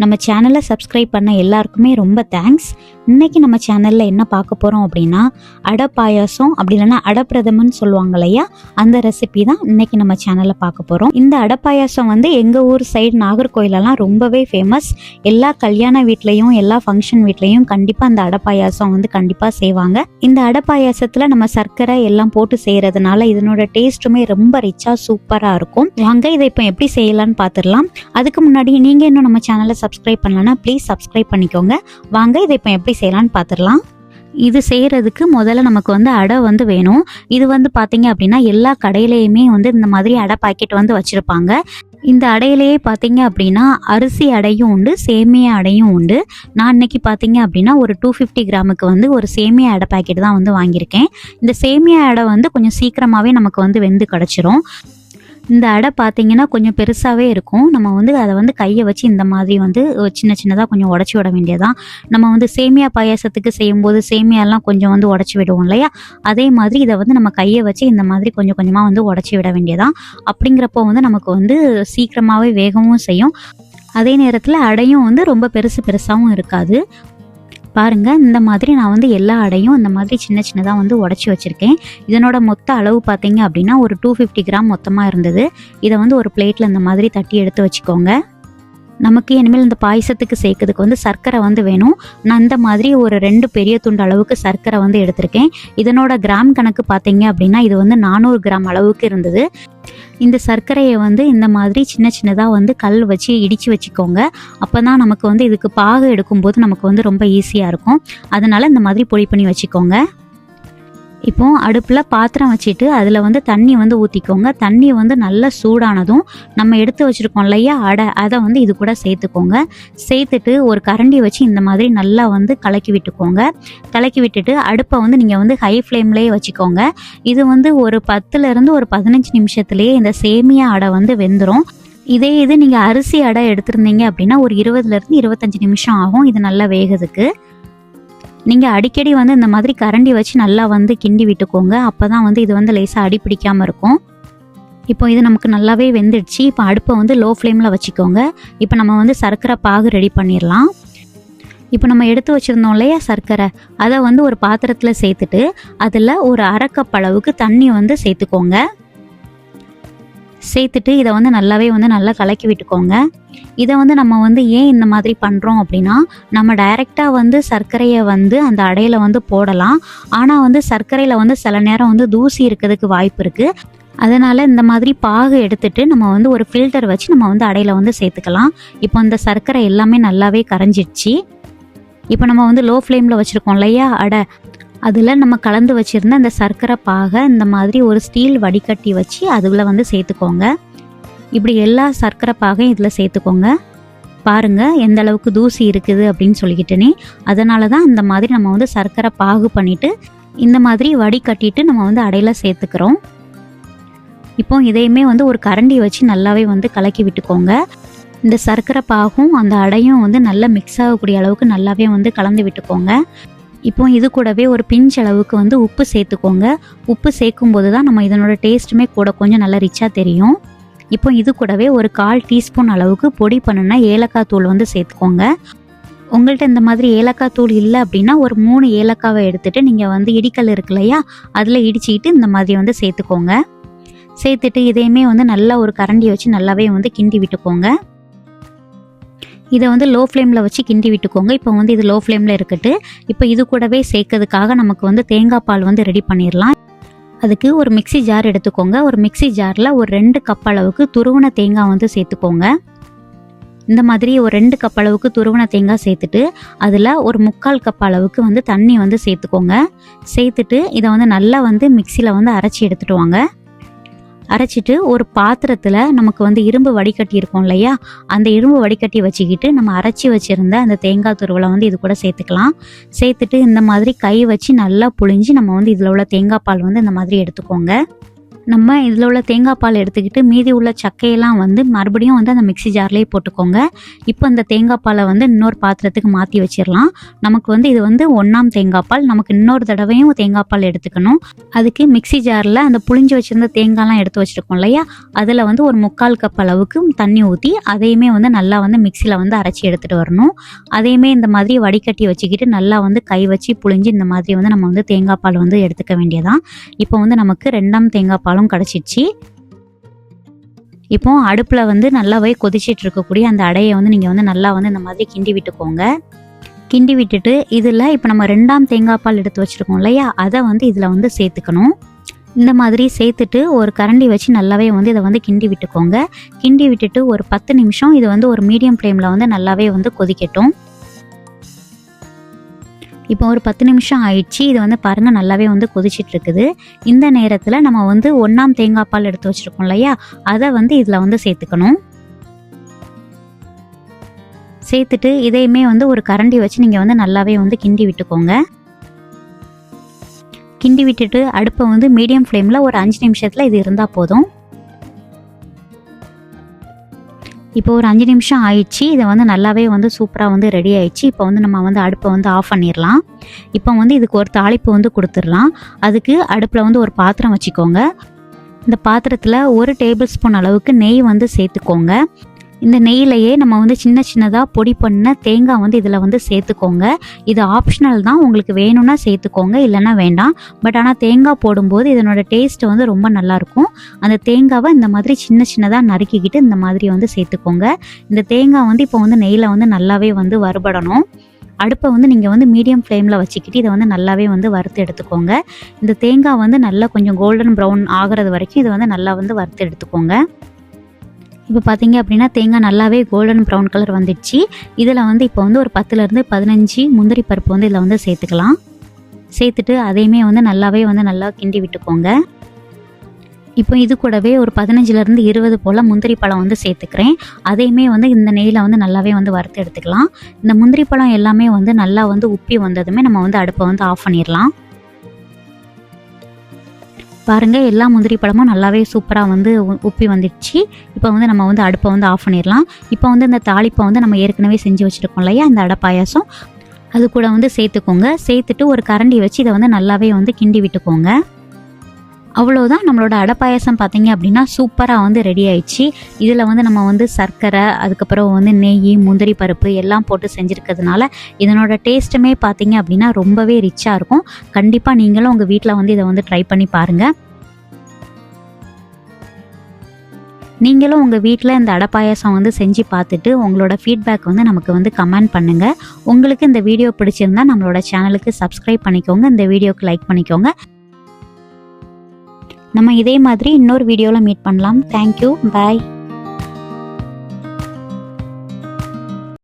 நம்ம சேனலை சப்ஸ்கிரைப் பண்ண எல்லாருக்குமே ரொம்ப தேங்க்ஸ் இன்னைக்கு நம்ம சேனலில் என்ன பார்க்க போகிறோம் அப்படின்னா அடை பாயாசம் அப்படி இல்லைன்னா அடப்பிரதமன் சொல்லுவாங்க இல்லையா? அந்த ரெசிபி தான் இன்னைக்கு நம்ம சேனலில் பார்க்க போகிறோம் இந்த அடை பாயாசம் வந்து எங்கள் ஊர் சைடு நாகர்கோயிலெல்லாம் ரொம்பவே ஃபேமஸ் எல்லா கல்யாண வீட்லேயும் எல்லா ஃபங்க்ஷன் வீட்லேயும் கண்டிப்பாக அந்த அடை பாயாசம் வந்து கண்டிப்பாக செய்வாங்க. இந்த அடை பாயாசத்தில் நம்ம சர்க்கரை எல்லாம் போட்டு செய்கிறதுனால இதனோட டேஸ்ட்டுமே ரொம்ப ரிச்சாக சூப்பராக இருக்கும். வாங்க இதை இப்போ எப்படி செய்யலான்னு பார்த்துடலாம். அதுக்கு முன்னாடி நீங்கள் இன்னும் நம்ம சேனலை சப்ஸ்கிரைப் பண்ணலன்னா ப்ளீஸ் சப்ஸ்கிரைப் பண்ணிக்கோங்க. வாங்க இதை இப்போ எப்படி செய்யலாம்னு பார்த்துடலாம் இது செய்கிறதுக்கு முதல்ல நமக்கு வந்து அடை வந்து வேணும். இது வந்து பார்த்தீங்க அப்படின்னா எல்லா கடையிலையுமே வந்து இந்த மாதிரி அடை பாக்கெட் வந்து வச்சுருப்பாங்க. இந்த அடையிலேயே பார்த்தீங்க அப்படின்னா அரிசி அடையும் உண்டு சேமியா அடையும் உண்டு. நான் இன்னைக்கு பார்த்தீங்க அப்படின்னா ஒரு டூ ஃபிஃப்டி கிராமுக்கு வந்து ஒரு சேமியா அடை பாக்கெட் தான் வந்து வாங்கியிருக்கேன். இந்த சேமியா அடை வந்து கொஞ்சம் சீக்கிரமாகவே நமக்கு வந்து வெந்து கிடச்சிரும். இந்த அடை பார்த்தீங்கன்னா கொஞ்சம் பெருசாகவே இருக்கும். நம்ம வந்து அதை வந்து கையை வச்சு இந்த மாதிரி வந்து சின்ன சின்னதாக கொஞ்சம் உடச்சி விட வேண்டியதான் நம்ம வந்து சேமியா பாயாசத்துக்கு செய்யும்போது சேமியாலாம் கொஞ்சம் வந்து உடச்சி விடுவோம் இல்லையா? அதே மாதிரி இதை வந்து நம்ம கையை வச்சு இந்த மாதிரி கொஞ்சம் கொஞ்சமாக வந்து உடச்சி விட வேண்டியதான் அப்படிங்கிறப்போ வந்து நமக்கு வந்து சீக்கிரமாகவே வேகவும் செய்யும். அதே நேரத்தில் அடையும் வந்து ரொம்ப பெருசு பெருசாகவும் இருக்காது. பாருங்க இந்த மாதிரி நான் வந்து எல்லா அடையும் இந்த மாதிரி சின்ன சின்னதாக வந்து உடச்சி வச்சுருக்கேன். இதனோட மொத்த அளவு பார்த்தீங்க அப்படின்னா ஒரு டூ ஃபிஃப்டி கிராம் மொத்தமாக இருந்தது. இதை வந்து ஒரு பிளேட்டில் இந்த மாதிரி தட்டி எடுத்து வச்சுக்கோங்க. நமக்கு இனிமேல் இந்த பாயசத்துக்கு சேர்க்கறதுக்கு வந்து சர்க்கரை வந்து வேணும். நான் இந்த மாதிரி ஒரு ரெண்டு பெரிய துண்டு அளவுக்கு சர்க்கரை வந்து எடுத்திருக்கேன். இதனோட கிராம் கணக்கு பார்த்தீங்க அப்படின்னா இது வந்து நானூறு கிராம் அளவுக்கு இருந்தது. இந்த சர்க்கரையை வந்து இந்த மாதிரி சின்ன சின்னதாக வந்து கல் வச்சு இடித்து வச்சுக்கோங்க. அப்போ தான் நமக்கு வந்து இதுக்கு பாகு எடுக்கும்போது நமக்கு வந்து ரொம்ப ஈஸியாக இருக்கும். அதனால் இந்த மாதிரி பொடி பண்ணி வச்சுக்கோங்க. இப்போ அடுப்பில் பாத்திரம் வச்சுட்டு அதில் வந்து தண்ணி வந்து ஊற்றிக்கோங்க தண்ணி வந்து நல்லா சூடானதும் நம்ம எடுத்து வச்சுருக்கோம் இல்லையா? அடை அதை வந்து இது கூட சேர்த்துக்கோங்க. சேர்த்துட்டு ஒரு கரண்டி வச்சு இந்த மாதிரி நல்லா வந்து கலக்கி விட்டுக்கோங்க. கலக்கி விட்டுட்டு அடுப்பை வந்து நீங்கள் வந்து ஹை ஃப்ளேம்லேயே வச்சுக்கோங்க. இது வந்து ஒரு பத்துலேருந்து ஒரு பதினஞ்சு நிமிஷத்துலேயே இந்த சேமியா அடை வந்து வெந்துடும் இதே இது நீங்கள் அரிசி அடை எடுத்திருந்தீங்க அப்படின்னா ஒரு இருபதுலேருந்து இருபத்தஞ்சி நிமிஷம் ஆகும். இது நல்லா வேகிறதுக்கு. நீங்கள் அடிக்கடி வந்து இந்த மாதிரி கரண்டி வச்சு நல்லா வந்து கிண்டி விட்டுக்கோங்க. அப்போ தான் வந்து இது வந்து லேசாக அடி பிடிக்காமல் இருக்கும். இப்போ இது நமக்கு நல்லாவே வெந்துடுச்சு. இப்போ அடுப்பை வந்து லோ ஃப்ளேமில் வச்சுக்கோங்க. இப்போ நம்ம வந்து சர்க்கரை பாகு ரெடி பண்ணிடலாம். இப்போ நம்ம எடுத்து வச்சுருந்தோம் இல்லையா சர்க்கரை? அதை வந்து ஒரு பாத்திரத்தில் சேர்த்துட்டு அதில் ஒரு அரைக்கப்பளவுக்கு அளவுக்கு தண்ணி வந்து சேர்த்துக்கோங்க. சேர்த்துட்டு இதை வந்து நல்லாவே வந்து நல்லா கலக்கி விட்டுக்கோங்க. இதை வந்து நம்ம வந்து ஏன் இந்த மாதிரி பண்ணுறோம் அப்படின்னா நம்ம டைரெக்டாக வந்து சர்க்கரையை வந்து அந்த அடையில் வந்து போடலாம். ஆனால் வந்து சர்க்கரையில் வந்து சில நேரம் வந்து தூசி இருக்கிறதுக்கு வாய்ப்பு இருக்குது அதனால் இந்த மாதிரி பாகு எடுத்துட்டு நம்ம வந்து ஒரு ஃபில்டர் வச்சு நம்ம வந்து அடையில் வந்து சேர்த்துக்கலாம். இப்போ இந்த சர்க்கரை எல்லாமே நல்லாவே கரைஞ்சிடுச்சு. இப்போ நம்ம வந்து லோ ஃப்ளேமில் வச்சுருக்கோம் இல்லையா? அடை அதில் நம்ம கலந்து வச்சுருந்த அந்த சர்க்கரை பாகை இந்த மாதிரி ஒரு ஸ்டீல் வடிகட்டி வச்சு அதில் வந்து சேர்த்துக்கோங்க. இப்படி எல்லா சர்க்கரை பாகையும் இதில் சேர்த்துக்கோங்க. பாருங்கள் எந்த அளவுக்கு தூசி இருக்குது அப்படின்னு சொல்லிக்கிட்டேனே. அதனால தான் இந்த மாதிரி நம்ம வந்து சர்க்கரை பாகு பண்ணிட்டு இந்த மாதிரி வடிகட்டிட்டு நம்ம வந்து அடையில சேர்த்துக்கிறோம். இப்போ இதையுமே வந்து ஒரு கரண்டி வச்சு நல்லாவே வந்து கலக்கி விட்டுக்கோங்க. இந்த சர்க்கரை பாகும் அந்த அடையும் வந்து நல்லா மிக்ஸ் ஆகக்கூடிய அளவுக்கு நல்லாவே வந்து கலந்து விட்டுக்கோங்க. இப்போ இது கூடவே ஒரு பிஞ்ச் அளவுக்கு வந்து உப்பு சேர்த்துக்கோங்க. உப்பு சேர்க்கும் போது தான் நம்ம இதனோட டேஸ்ட்டுமே கூட கொஞ்சம் நல்லா ரிச்சாக தெரியும். இப்போ இது கூடவே ஒரு கால் டீஸ்பூன் அளவுக்கு பொடி பண்ணுனா ஏலக்காய் தூள் வந்து சேர்த்துக்கோங்க. உங்கள்கிட்ட இந்த மாதிரி ஏலக்காய் தூள் இல்லை அப்படின்னா ஒரு மூணு ஏலக்காவை எடுத்துட்டு நீங்கள் வந்து இடிக்கல் இருக்கு இல்லையா அதில் இடிச்சிக்கிட்டு இந்த மாதிரி வந்து சேர்த்துக்கோங்க. சேர்த்துட்டு இதையுமே வந்து நல்லா ஒரு கரண்டி வச்சு நல்லாவே வந்து கிண்டி விட்டுக்கோங்க. இதை வந்து லோ ஃப்ளேமில் வச்சு கிண்டி விட்டுக்கோங்க. இப்போ வந்து இது லோ ஃப்ளேமில் இருக்கட்டு. இப்போ இது கூடவே சேர்க்கறதுக்காக நமக்கு வந்து தேங்காய் பால் வந்து ரெடி பண்ணிடலாம் அதுக்கு ஒரு மிக்ஸி ஜார் எடுத்துக்கோங்க. ஒரு மிக்ஸி ஜாரில் ஒரு ரெண்டு கப் அளவுக்கு துருவன தேங்காய் வந்து சேர்த்துக்கோங்க. இந்த மாதிரி ஒரு ரெண்டு கப் அளவுக்கு துருவன தேங்காய் சேர்த்துட்டு அதில் ஒரு முக்கால் கப் அளவுக்கு வந்து தண்ணி வந்து சேர்த்துக்கோங்க. சேர்த்துட்டு இதை வந்து நல்லா வந்து மிக்சியில் வந்து அரைச்சி எடுத்துட்டு வாங்க. அரைச்சிட்டு ஒரு பாத்திரத்தில் நமக்கு வந்து இரும்பு வடிகட்டி இருக்கும் இல்லையா? அந்த இரும்பு வடிகட்டி வச்சுக்கிட்டு நம்ம அரைச்சி வச்சுருந்த அந்த தேங்காய் துருவலை வந்து இது கூட சேர்த்துக்கலாம். சேர்த்துட்டு இந்த மாதிரி கை வச்சு நல்லா புழிஞ்சு நம்ம வந்து இதில் உள்ள தேங்காய் பால் வந்து இந்த மாதிரி எடுத்துக்கோங்க. நம்ம இதில் உள்ள தேங்காய் பால் எடுத்துக்கிட்டு மீதி உள்ள சக்கையெல்லாம் வந்து மறுபடியும் வந்து அந்த மிக்ஸி ஜார்லேயே போட்டுக்கோங்க. இப்போ அந்த தேங்காய் பாலை வந்து இன்னொரு பாத்திரத்துக்கு மாற்றி வச்சிடலாம் நமக்கு வந்து இது வந்து ஒன்றாம் தேங்காய் பால். நமக்கு இன்னொரு தடவையும் தேங்காய் பால் எடுத்துக்கணும். அதுக்கு மிக்ஸி ஜாரில் அந்த புளிஞ்சு வச்சிருந்த தேங்காய்லாம் எடுத்து வச்சுருக்கோம் இல்லையா? அதில் வந்து ஒரு முக்கால் கப் அளவுக்கு தண்ணி ஊற்றி அதையுமே வந்து நல்லா வந்து மிக்சியில் வந்து அரைச்சி எடுத்துகிட்டு வரணும். அதையுமே இந்த மாதிரி வடிகட்டி வச்சுக்கிட்டு நல்லா வந்து கை வச்சு புளிஞ்சு இந்த மாதிரி வந்து நம்ம வந்து தேங்காய் பால் வந்து எடுத்துக்க வேண்டியதான் இப்போ வந்து நமக்கு ரெண்டாம் தேங்காய் பழம் கிடச்சிச்சு. இப்போ அடுப்பில் வந்து நல்லாவே கொதிச்சிட்டு இருக்கக்கூடிய அந்த அடையை வந்து நீங்கள் வந்து நல்லா வந்து இந்த மாதிரி கிண்டி விட்டுக்கோங்க. கிண்டி விட்டுட்டு இதில் இப்போ நம்ம ரெண்டாம் தேங்காய் பால் எடுத்து வச்சுருக்கோம் இல்லையா? அதை வந்து இதில் வந்து சேர்த்துக்கணும். இந்த மாதிரி சேர்த்துட்டு ஒரு கரண்டி வச்சு நல்லாவே வந்து இதை வந்து கிண்டி விட்டுக்கோங்க. கிண்டி விட்டுட்டு ஒரு பத்து நிமிஷம் இது வந்து ஒரு மீடியம் ஃப்ளேமில் வந்து நல்லாவே வந்து கொதிக்கட்டும். இப்போ ஒரு பத்து நிமிஷம் ஆயிடுச்சு. இது வந்து பாருங்கள் நல்லாவே வந்து கொதிச்சிட்டு இருக்குது இந்த நேரத்தில் நம்ம வந்து ஒன்றாம் தேங்காய் பால் எடுத்து வச்சுருக்கோம் இல்லையா? அதை வந்து இதில் வந்து சேர்த்துக்கணும். சேர்த்துட்டு இதையுமே வந்து ஒரு கரண்டி வச்சு நீங்கள் வந்து நல்லாவே வந்து கிண்டி விட்டுக்கோங்க. கிண்டி விட்டுட்டு அடுப்பை வந்து மீடியம் ஃப்ளேமில் ஒரு அஞ்சு நிமிஷத்தில் இது இருந்தால் போதும். இப்போ ஒரு அஞ்சு நிமிஷம் ஆயிடுச்சு. இதை வந்து நல்லாவே வந்து சூப்பராக வந்து ரெடி ஆயிடுச்சு. இப்போ வந்து நம்ம வந்து அடுப்பை வந்து ஆஃப் பண்ணிடலாம். இப்போ வந்து இதுக்கு ஒரு தாளிப்பு வந்து கொடுத்துடலாம். அதுக்கு அடுப்பில் வந்து ஒரு பாத்திரம் வச்சுக்கோங்க. இந்த பாத்திரத்தில் ஒரு டேபிள் ஸ்பூன் அளவுக்கு நெய் வந்து சேர்த்துக்கோங்க. இந்த நெய்யிலையே நம்ம வந்து சின்ன சின்னதாக பொடி பண்ண தேங்காய் வந்து இதில் வந்து சேர்த்துக்கோங்க. இது ஆப்ஷனல் தான். உங்களுக்கு வேணும்னா சேர்த்துக்கோங்க இல்லைன்னா வேண்டாம். பட் ஆனால் தேங்காய் போடும்போது இதனோட டேஸ்ட் வந்து ரொம்ப நல்லாயிருக்கும் அந்த தேங்காவை இந்த மாதிரி சின்ன சின்னதாக நறுக்கிக்கிட்டு இந்த மாதிரி வந்து சேர்த்துக்கோங்க. இந்த தேங்காய் வந்து இப்போ வந்து நெய்யில் வந்து நல்லாவே வந்து வறுபடணும். அடுப்பை வந்து நீங்கள் வந்து மீடியம் ஃப்ளேமில் வச்சுக்கிட்டு இதை வந்து நல்லாவே வந்து வறுத்து எடுத்துக்கோங்க. இந்த தேங்காய் வந்து நல்லா கொஞ்சம் கோல்டன் ப்ரௌன் ஆகிறது வரைக்கும் இதை வந்து நல்லா வந்து வறுத்து எடுத்துக்கோங்க. இப்போ பார்த்தீங்க அப்படின்னா தேங்காய் நல்லாவே கோல்டன் ப்ரௌன் கலர் வந்துடுச்சு. இதில் வந்து இப்போ வந்து ஒரு பத்துலேருந்து பதினஞ்சு முந்திரி பருப்பு வந்து இதில் வந்து சேர்த்துக்கலாம். சேர்த்துட்டு அதையுமே வந்து நல்லாவே வந்து நல்லா கிண்டி விட்டுக்கோங்க. இப்போ இது கூடவே ஒரு பதினஞ்சுலேருந்து இருபது போல் முந்திரி பழம் வந்து சேர்த்துக்கிறேன். அதையுமே வந்து இந்த நெய்யில் வந்து நல்லாவே வந்து வறுத்து எடுத்துக்கலாம். இந்த முந்திரி பழம் எல்லாமே வந்து நல்லா வந்து உப்பி வந்ததுமே நம்ம வந்து அடுப்பை வந்து ஆஃப் பண்ணிடலாம். பாருங்கள் எல்லா முந்திரி பழமும் நல்லாவே சூப்பராக வந்து உ- உப்பி வந்துடுச்சு. இப்போ வந்து நம்ம வந்து அடுப்பை வந்து ஆஃப் பண்ணிடலாம். இப்போ வந்து இந்த தாளிப்பை வந்து நம்ம ஏற்கனவே செஞ்சு வச்சுருக்கோம் இல்லையா அந்த அடை பாயாசம். அது கூட வந்து சேர்த்துக்கோங்க. சேர்த்துட்டு ஒரு கரண்டி வச்சு இதை வந்து நல்லாவே வந்து கிண்டி விட்டுக்கோங்க. அவ்வளோதான் நம்மளோட அடை பார்த்தீங்க அப்படின்னா சூப்பராக வந்து ரெடி ஆயிடுச்சு. இதில் வந்து நம்ம வந்து சர்க்கரை அதுக்கப்புறம் வந்து நெய் முந்திரி பருப்பு எல்லாம் போட்டு செஞ்சுருக்கிறதுனால இதனோட டேஸ்ட்டுமே பார்த்தீங்க அப்படின்னா ரொம்பவே ரிச்சாக இருக்கும். கண்டிப்பாக நீங்களும் உங்கள் வீட்டில் வந்து இதை வந்து ட்ரை பண்ணி பாருங்கள் நீங்களும் உங்கள் வீட்டில் இந்த அடை பாயாசம் வந்து செஞ்சு பார்த்துட்டு உங்களோட ஃபீட்பேக் வந்து நமக்கு வந்து கமெண்ட் பண்ணுங்கள் உங்களுக்கு இந்த வீடியோ பிடிச்சிருந்தா நம்மளோட சேனலுக்கு சப்ஸ்கிரைப் பண்ணிக்கோங்க. இந்த வீடியோக்கு லைக் பண்ணிக்கோங்க. நம்ம இதே மாதிரி இன்னொரு வீடியோவில் மீட் பண்ணலாம். Thank you bye